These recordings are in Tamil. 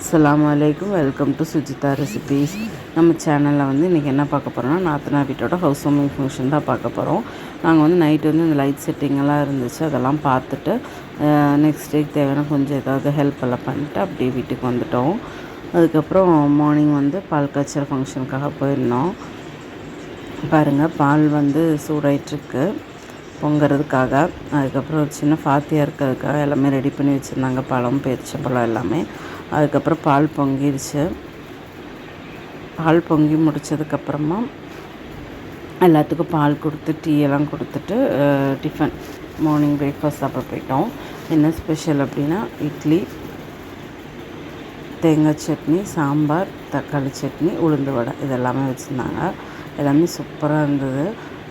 அஸ்லாம் வலைக்கும் வெல்கம் டு சுஜிதா ரெசிபீஸ் நம்ம சேனலில் வந்து இன்றைக்கி என்ன பார்க்க போகிறோம்னா நாத்தனா வீட்டோட ஹவுஸ் ஓமிங் ஃபங்க்ஷன் தான் பார்க்க போகிறோம் நாங்கள் வந்து நைட்டு வந்து இந்த லைட் செட்டிங்கெல்லாம் இருந்துச்சு. அதெல்லாம் பார்த்துட்டு நெக்ஸ்ட் டேக்கு தேவையான கொஞ்சம் ஏதாவது ஹெல்ப் எல்லாம் பண்ணிட்டு அப்படியே வீட்டுக்கு வந்துட்டோம். அதுக்கப்புறம் மார்னிங் வந்து பால் காய்ச்சல் ஃபங்க்ஷனுக்காக போயிருந்தோம். பாருங்கள் பால் வந்து சூடாயிட்ருக்கு பொங்கிறதுக்காக. அதுக்கப்புறம் ஒரு சின்ன ஃபாத்தியாக இருக்கிறதுக்காக எல்லாமே ரெடி பண்ணி வச்சுருந்தாங்க. பழம் பேரிச்சம்பழம் எல்லாமே. அதுக்கப்புறம் பால் பொங்கிடுச்சு பால் பொங்கி முடிச்சதுக்கப்புறமா எல்லாத்துக்கும் பால் கொடுத்து டீ எல்லாம் கொடுத்துட்டு டிஃபன் மார்னிங் பிரேக்ஃபாஸ்ட் சாப்பிட போயிட்டோம். என்ன ஸ்பெஷல் அப்படின்னா இட்லி தேங்காய் சட்னி சாம்பார் தக்காளி சட்னி உளுந்து வடை இதெல்லாமே வச்சுருந்தாங்க. எல்லாமே சூப்பராக இருந்தது.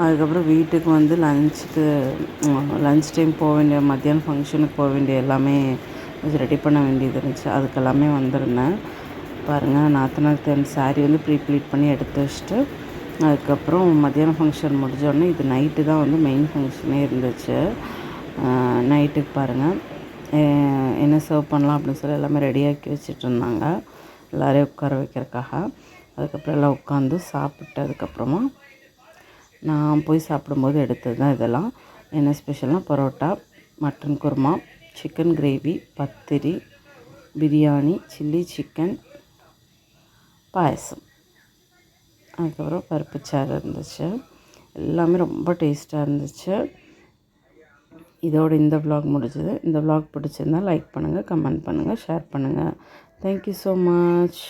அதுக்கப்புறம் வீட்டுக்கு வந்து லஞ்சுக்கு லஞ்ச் டைம் போக வேண்டிய மத்தியானம் ஃபங்க்ஷனுக்கு போக வேண்டிய எல்லாமே கொஞ்சம் ரெடி பண்ண வேண்டியது இருந்துச்சு. அதுக்கெல்லாமே வந்திருந்தேன். பாருங்கள் நாத்தனார் தேன் சாரீ வந்து ப்ரீ ப்ளீட் பண்ணி எடுத்து வச்சுட்டு அதுக்கப்புறம் மத்தியானம் ஃபங்க்ஷன் முடிஞ்சோடனே இது நைட்டு தான் வந்து மெயின் ஃபங்க்ஷனே இருந்துச்சு. நைட்டுக்கு பாருங்கள் என்ன சர்வ் பண்ணலாம் அப்படின்னு சொல்லி எல்லாமே ரெடியாக்கி வச்சுட்டு இருந்தாங்க. எல்லோரையும் உட்கார வைக்கிறதுக்காக. அதுக்கப்புறம் எல்லாம் உட்காந்து சாப்பிட்டு அதுக்கப்புறமா நான் போய் சாப்பிடும்போது எடுத்தது தான் இதெல்லாம். என்ன ஸ்பெஷல்னால் parotta mutton kurma chicken gravy pathiri biryani chilli chicken பாயசம். அதுக்கப்புறம் பருப்பு சாறு இருந்துச்சு. எல்லாமே ரொம்ப டேஸ்ட்டாக இருந்துச்சு. இதோட இந்த விலாக் முடிஞ்சது. இந்த விலாக் பிடிச்சிருந்தால் லைக் பண்ணுங்கள் கமெண்ட் பண்ணுங்கள் ஷேர் பண்ணுங்கள் தேங்க்யூ ஸோ மச்